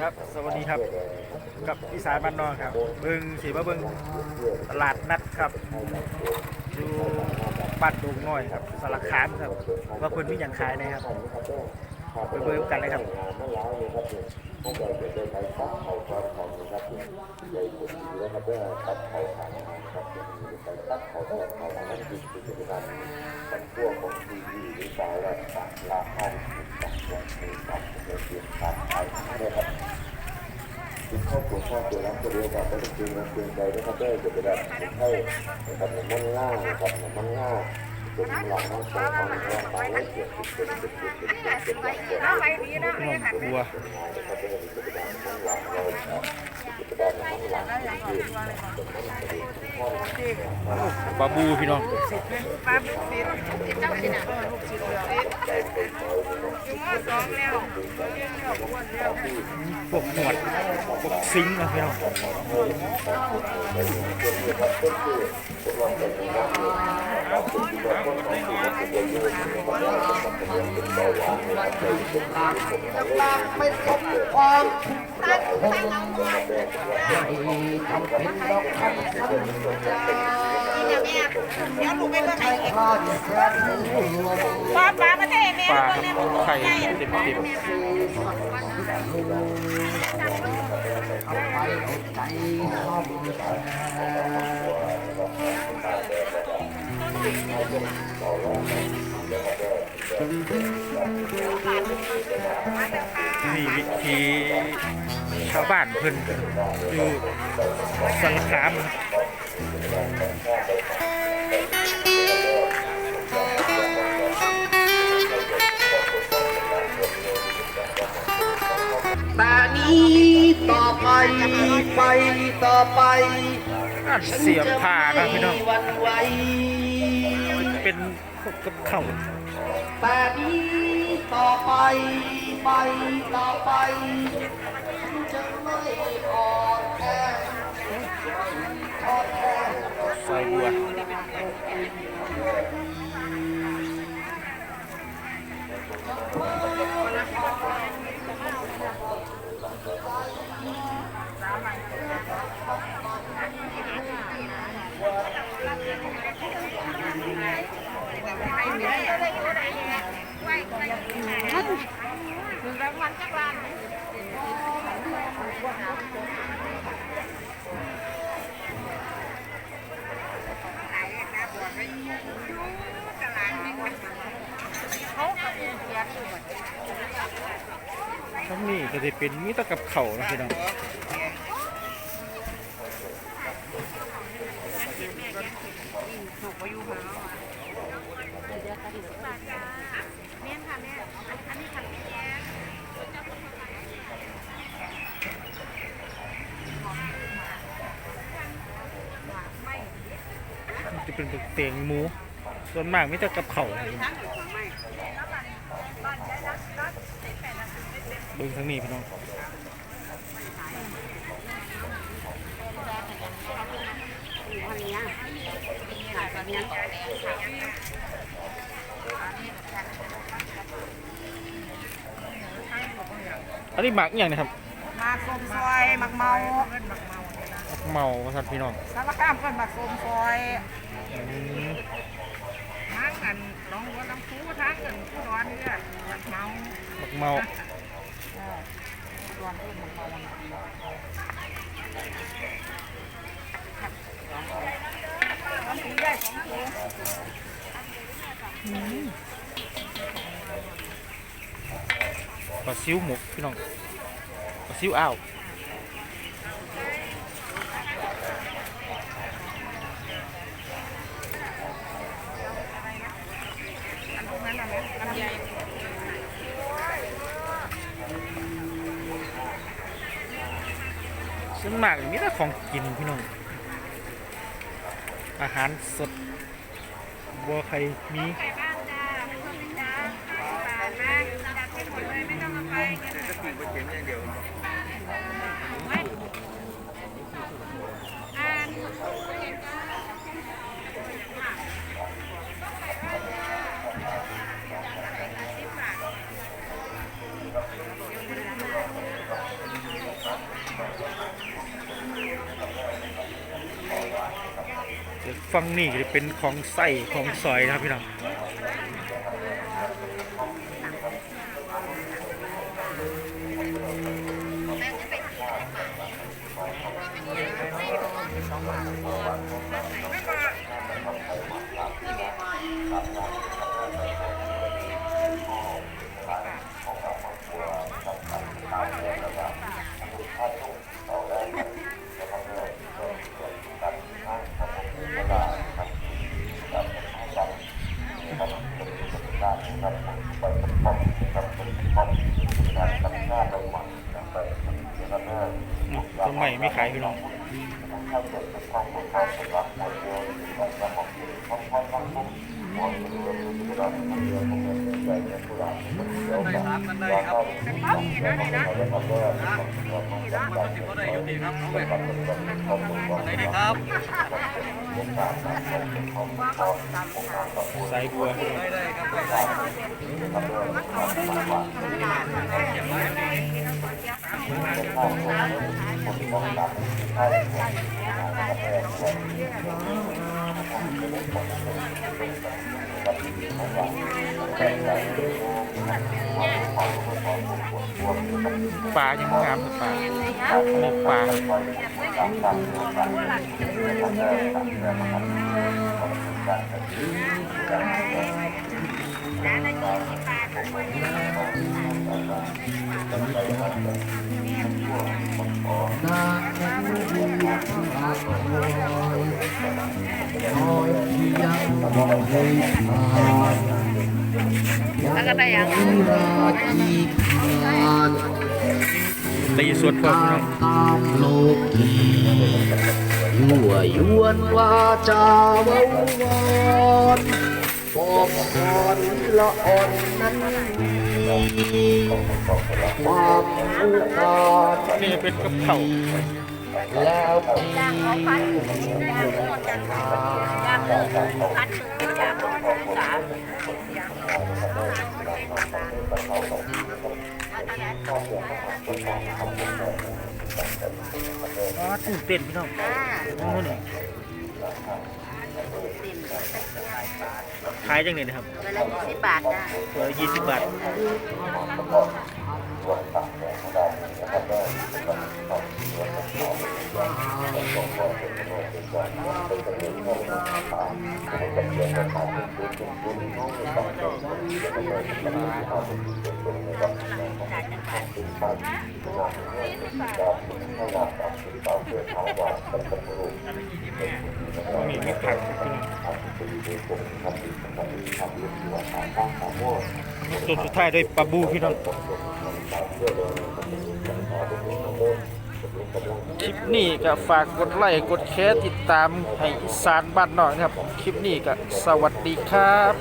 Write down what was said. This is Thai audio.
ครับ สวัสดีครับ กับอีสานบ้านนอกครับ เบิงสีมาเบิงตลาดนัดครับ อยู่บ้านดงน้อยครับสารคามครับ ว่าเพิ่นมีอย่างขายนะครับไปเบิ่งกันเลยครับคุณครอบ ครัวครอบครัวรักตัวเดียวกับไม่ต้องเกรงเกรงใจนะครับได้จะไปได้ให้ครับหนุ่มมันง่านะครับหนุ่มมันง่าเป็นหลักน้องสาวของน้องเกรติเป็นเป็นเป็นเป็นเป็นเป็นเป็นเอาไปดีนะพี่น้องบัวนะครับเป็นกิจการของหลังเรากิจกา ของหลังที่บาบูพี่น้องปลาบุกศิเจ้าสินะลูกศิลป์สองแล้วพวกหนวดพวกซิงค์นะพี่น้อง ไม่สมความรักคงไม่จำเป็นต้องคำสัญญาเดี๋ยวแม่เดี๋ยวลูกไปเบิ่งใช้ให้ข้าจะแสนห่วงปลาปลาประเทศแม่ปลาไข่เต็มเต็มเอาไปเอาใจเข้ามา นี่วิธีชาวบ้านเพิ่นอยู่สารคามแต่นี้ต่อไปไปต่อไป เสียบผ้านะพี่น้องฉัจะไม่หวันไว เป็นพวกกับเข่าวแต่นี้ต่อไปไปต่อไปฉันจะไม่อ่อนแออ่อนแอซอยบัวถึงรางวัลจักรานเขาเอาเงินเดือนอยู่บัด ทั้ง นี้ก็จะเป็นมีตะกับเข่านะพี่น้องถูกไปอยู่หาแม่ค่ะแม่อันนี้ค่ะแม่มันจะเป็นเตียงหมู ส่วนมากมีแต่กับเขา เบิ่งทั้งนี้พี่น้องอันนี้หมักอหย่างนะครับมาส้มซอยมักเมาเมาสัตว์พี่น้องสารคามเพิ่นมาส้มซอยอืมทางกันหนองบัวลำพูทางกันผู้ดอนนี่แหละมักเมาหมักเมา ปีได้สองปีปลาซิวหมกพี่น้องปลาซิวอ้าวอันพวกนั้นน่ะแม่ลำไย ส่วนมากมีแต่ของกินพี่น้อง อาหารสดบัวไข่มีไก่บ้านจ้าไม่ต้องเป็นจ้าปานมากจัดให้หมดเลยไม่ต้องเอาไปจะกินไปเค็มอย่างเดียวอัน ฝั่งนี้จะเป็นของใส่ของซอยนะครับพี่น้อง ต้นใหม่ไม่ขายพี่น้องสายบัว ปลายังงามเลยปลาเล็กปลา ตีสวดพวกพี่น้องตามโลกียั่วยวนวาจาเว้าวอน อบอกสอนละอ่อนนั้นมีความรู้ตานี่เป็นกับเข่าแล้วพีอ๋อตื่นเต้นพี่น้องโอ้นี่ ขายจังเลยนะครับเวลาสิบบาทจ้ะตัวยี่สิบบาทมี มีผักพี่น้องจบสุดท้ายด้วยปลาบูพี่น้อง คลิปนี้ก็ฝากกดไลค์กดแชร์ติดตามให้อีสานบ้านนอกนะครับ คลิปนี้ก็สวัสดีครับ